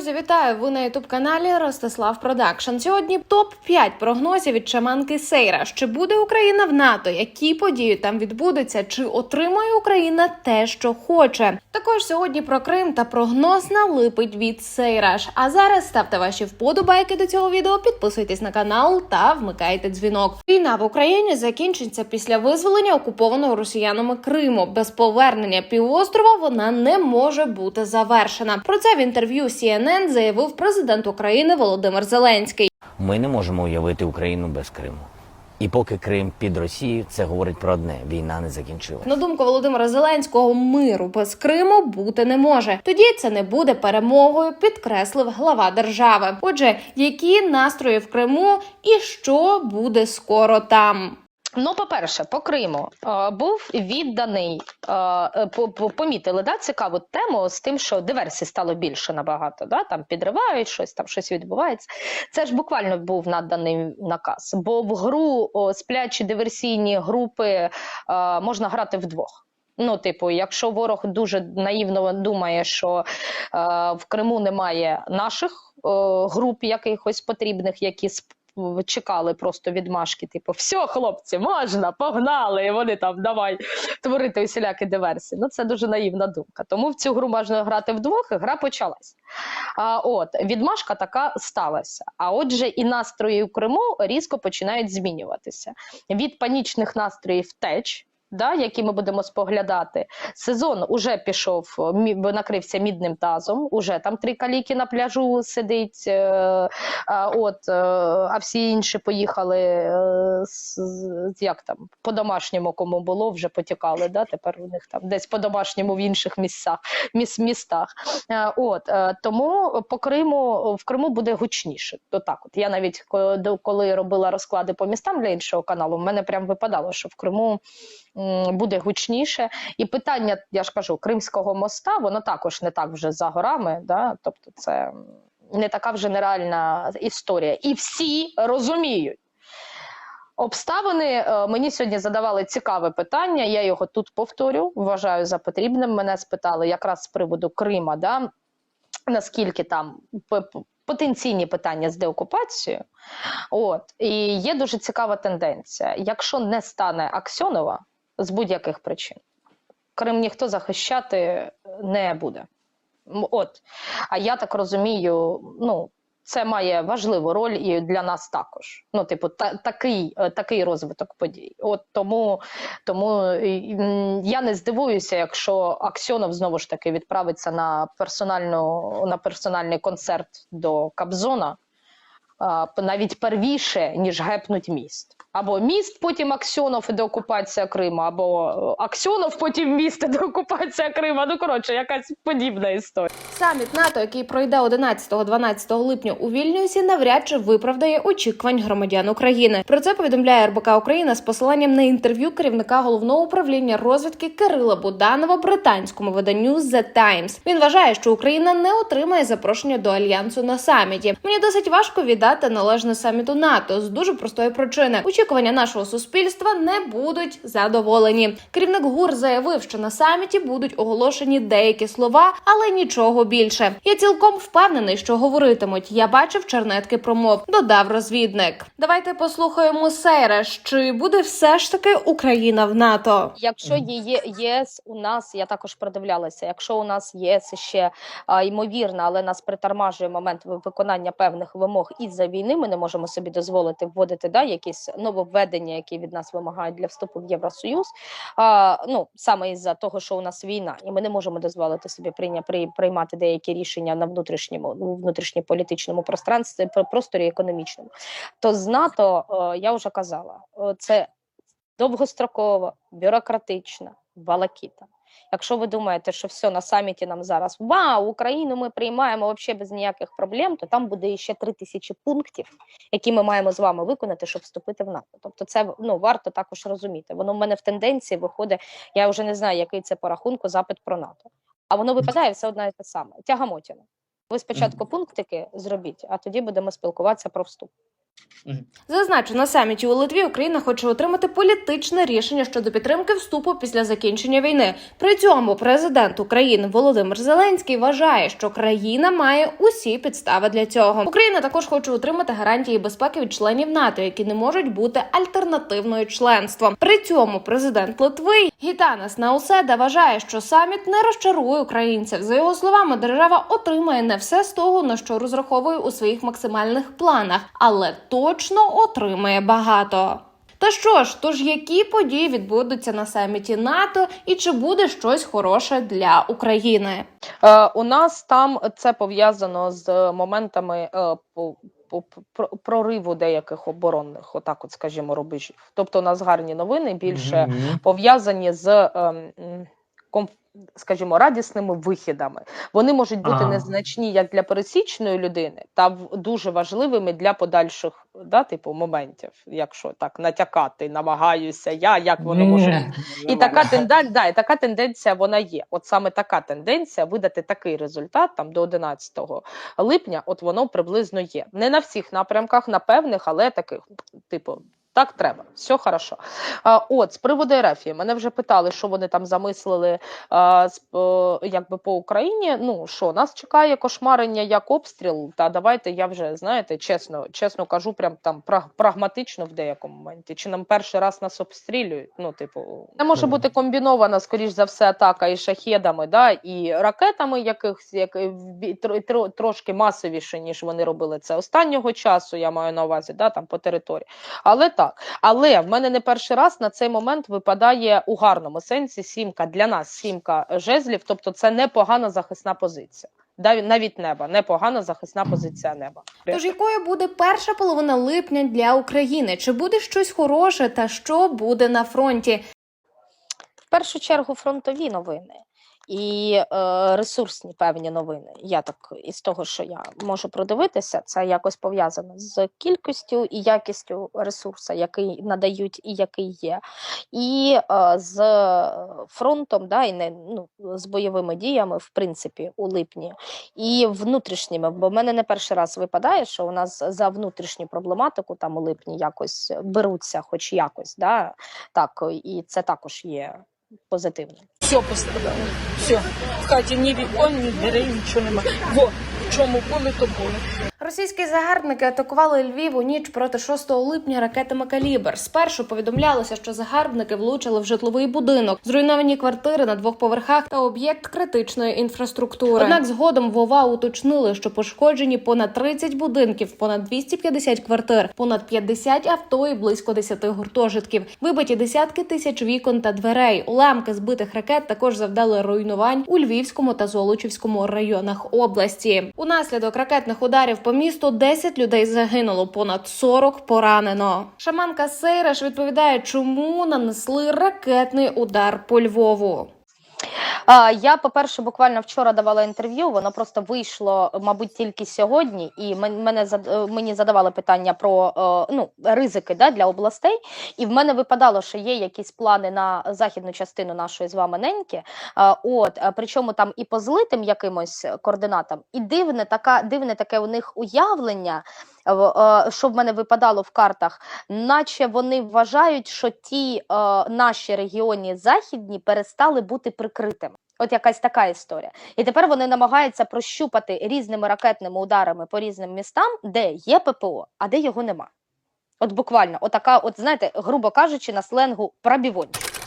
Друзі, вітаю! Ви на ютуб каналі Ростислав Продакшн. Сьогодні топ 5 прогнозів від шаманки Сейра. Чи буде Україна в НАТО? Які події там відбудуться? Чи отримає Україна те, що хоче? Також сьогодні про Крим та прогноз на липить від Сейраш. А зараз ставте ваші вподобайки до цього відео, підписуйтесь на канал та вмикайте дзвінок. Війна в Україні закінчиться після визволення окупованого росіянами Криму. Без повернення півострова вона не може бути завершена. Про це в інтерв'ю CNN заявив президент України Володимир Зеленський. Ми не можемо уявити Україну без Криму. І поки Крим під Росією, це говорить про одне: війна не закінчилась. На думку Володимира Зеленського, миру без Криму бути не може. Тоді це не буде перемогою, підкреслив глава держави. Отже, які настрої в Криму і що буде скоро там? Ну, по-перше, по Криму е, був відданий. Е, е, по- по- помітили да, цікаву тему з тим, що диверсій стало більше набагато. Да? Там підривають щось, там щось відбувається. Це ж буквально був наданий наказ. Бо в гру сплячі диверсійні групи можна грати вдвох. Ну, типу, якщо ворог дуже наївно думає, що в Криму немає наших груп якихось потрібних, які чекали просто відмашки, типу, все, хлопці, можна, погнали, і вони там давай творити усілякі диверсії. Ну, це дуже наївна думка. Тому в цю гру можна грати вдвох, і гра почалась. А, от, відмашка така сталася. А отже, і настрої в Криму різко починають змінюватися. Від панічних настроїв втеч. Да, які ми будемо споглядати, сезон уже пішов, накрився мідним тазом. Уже там три каліки на пляжу сидить. Е, от, е, а всі інші поїхали е, як там по домашньому кому було, вже потікали. Да? Тепер у них там десь по домашньому в інших місцях міс, містах. Е, От е, тому по Криму в Криму буде гучніше. То так, от я навіть коли робила розклади по містам для іншого каналу, в мене прям випадало, що в Криму буде гучніше. І питання, я ж кажу, Кримського моста, воно також не так вже за горами. Да? Тобто, це не така вже нереальна історія. І всі розуміють. Обставини е, мені сьогодні задавали цікаве питання. Я його тут повторю, вважаю за потрібним. Мене спитали якраз з приводу Крима, да, наскільки там потенційні питання з деокупацією. От і є дуже цікава тенденція. Якщо не стане Аксьонова з будь-яких причин, Крим ніхто захищати не буде. От, а я так розумію, ну. Це має важливу роль і для нас також. Ну, типу, та, такий, е, такий розвиток подій. От тому, тому я не здивуюся, якщо Аксьонов знову ж таки відправиться на персональну на персональний концерт до Кабзона навіть первіше, ніж гепнуть міст. Або міст, потім Аксьонов і деокупація Криму, або е, Аксьонов, потім міст і деокупація Криму. Ну коротше, якась подібна історія. Саміт НАТО, який пройде 11-12 липня у Вільнюсі, навряд чи виправдає очікувань громадян України. Про це повідомляє РБК Україна з посиланням на інтерв'ю керівника головного управління розвідки Кирила Буданова британському виданню The Times. Він вважає, що Україна не отримає запрошення до альянсу на саміті. Мені досить важко віддати належне саміту НАТО з дуже простої причини. Очікування нашого суспільства не будуть задоволені. Керівник ГУР заявив, що на саміті будуть оголошені деякі слова, але нічого більше. Я цілком впевнений, що говоритимуть. Я бачив чернетки промов. Додав розвідник. Давайте послухаємо Сейреш. Чи буде все ж таки Україна в НАТО? Якщо є ЄС у нас, я також продивлялася. Якщо у нас ЄС ще а, ймовірно, але нас притормажує момент виконання певних вимог із-за війни, ми не можемо собі дозволити вводити да, якісь нововведення, які від нас вимагають для вступу в Євросоюз. А, ну саме із-за того, що у нас війна, і ми не можемо дозволити собі прийня, при, приймати деякі рішення на внутрішньому ну, внутрішньополітичному пространстві, просторі економічному. То з НАТО е, я вже казала, е, це довгострокова, бюрократична, балакіта. Якщо ви думаєте, що все на саміті нам зараз вау, Україну ми приймаємо взагалі без ніяких проблем, то там буде ще три тисячі пунктів, які ми маємо з вами виконати, щоб вступити в НАТО. Тобто, це ну варто також розуміти. Воно в мене в тенденції виходить. Я вже не знаю, який це по рахунку запит про НАТО. А воно випадає все одне і те саме. Тягамотіна. Ви спочатку пунктики зробіть, а тоді будемо спілкуватися про вступ. Зазначу, на саміті у Литві Україна хоче отримати політичне рішення щодо підтримки вступу після закінчення війни. При цьому президент України Володимир Зеленський вважає, що країна має усі підстави для цього. Україна також хоче отримати гарантії безпеки від членів НАТО, які не можуть бути альтернативною членством. При цьому президент Литви Гітанас Науседа вважає, що саміт не розчарує українців. За його словами, держава отримає не все з того, на що розраховує у своїх максимальних планах, але точно отримає багато. Та що ж, тож які події відбудуться на саміті НАТО, і чи буде щось хороше для України? Е, у нас там це пов'язано з моментами е, прориву деяких оборонних, отак, от скажімо, рубежів. Тобто, у нас гарні новини більше Мгм. пов'язані з. ем, м, ком- Скажімо, радісними вихідами. Вони можуть бути Ага. незначні як для пересічної людини, та дуже важливими для подальших да, типу, моментів, якщо так натякати, намагаюся я, як воно може і така тенденція, да, і така тенденція вона є. От саме така тенденція видати такий результат там до 11 липня. От воно приблизно є. Не на всіх напрямках, на певних, але таких, типу. Так треба, все хорошо. А, от з приводу РФ, мене вже питали, що вони там замислили а, з, е, якби по Україні. Ну що, нас чекає кошмарення як обстріл. Та давайте я вже знаєте, чесно, чесно кажу, прям там праг- прагматично в деякому моменті. Чи нам перший раз нас обстрілюють? Ну, типу, це може бути комбінована, скоріш за все, атака і шахедами, да, і ракетами, якихось як трошки масовіше, ніж вони робили це останнього часу. Я маю на увазі, да, там по території. Але так, але в мене не перший раз на цей момент випадає у гарному сенсі сімка для нас, сімка жезлів, тобто це непогана захисна позиція. Навіть неба, непогана захисна позиція неба. Тож якою буде перша половина липня для України? Чи буде щось хороше, та що буде на фронті? В першу чергу фронтові новини і е, ресурсні певні новини. Я так із того, що я можу продивитися, це якось пов'язано з кількістю і якістю ресурсу, який надають і який є, і е, з фронтом, да, і не ну, з бойовими діями, в принципі, у липні, і внутрішніми. Бо в мене не перший раз випадає, що у нас за внутрішню проблематику там у липні якось беруться, хоч якось, да, так, і це також є позитивно. Все пострадало. Все. В хаті ні вікон, ні дверей, нічого немає. Во, чому були, то були. Російські загарбники атакували Львів у ніч проти 6 липня ракетами «Калібр». Спершу повідомлялося, що загарбники влучили в житловий будинок, зруйновані квартири на двох поверхах та об'єкт критичної інфраструктури. Однак згодом в ОВА уточнили, що пошкоджені понад 30 будинків, понад 250 квартир, понад 50 авто і близько 10 гуртожитків. Вибиті десятки тисяч вікон та дверей. Уламки збитих ракет також завдали руйнувань у Львівському та Золочівському районах області. Унаслідок ракетних ударів по місту 10 людей загинуло, понад 40 поранено. Шаманка Сейраш відповідає, чому нанесли ракетний удар по Львову. Я, по-перше, буквально вчора давала інтерв'ю, воно просто вийшло, мабуть, тільки сьогодні, і мене е, мені задавали питання про е, ну, ризики да, для областей. І в мене випадало, що є якісь плани на західну частину нашої з вами неньки. От, причому там і по злитим якимось координатам, і дивне, така, дивне таке у них уявлення, е, що в мене випадало в картах, наче вони вважають, що ті е, наші регіони західні перестали бути прикритими. От якась така історія. І тепер вони намагаються прощупати різними ракетними ударами по різним містам, де є ППО, а де його нема. От буквально, отака, от знаєте, грубо кажучи, на сленгу пробівончик.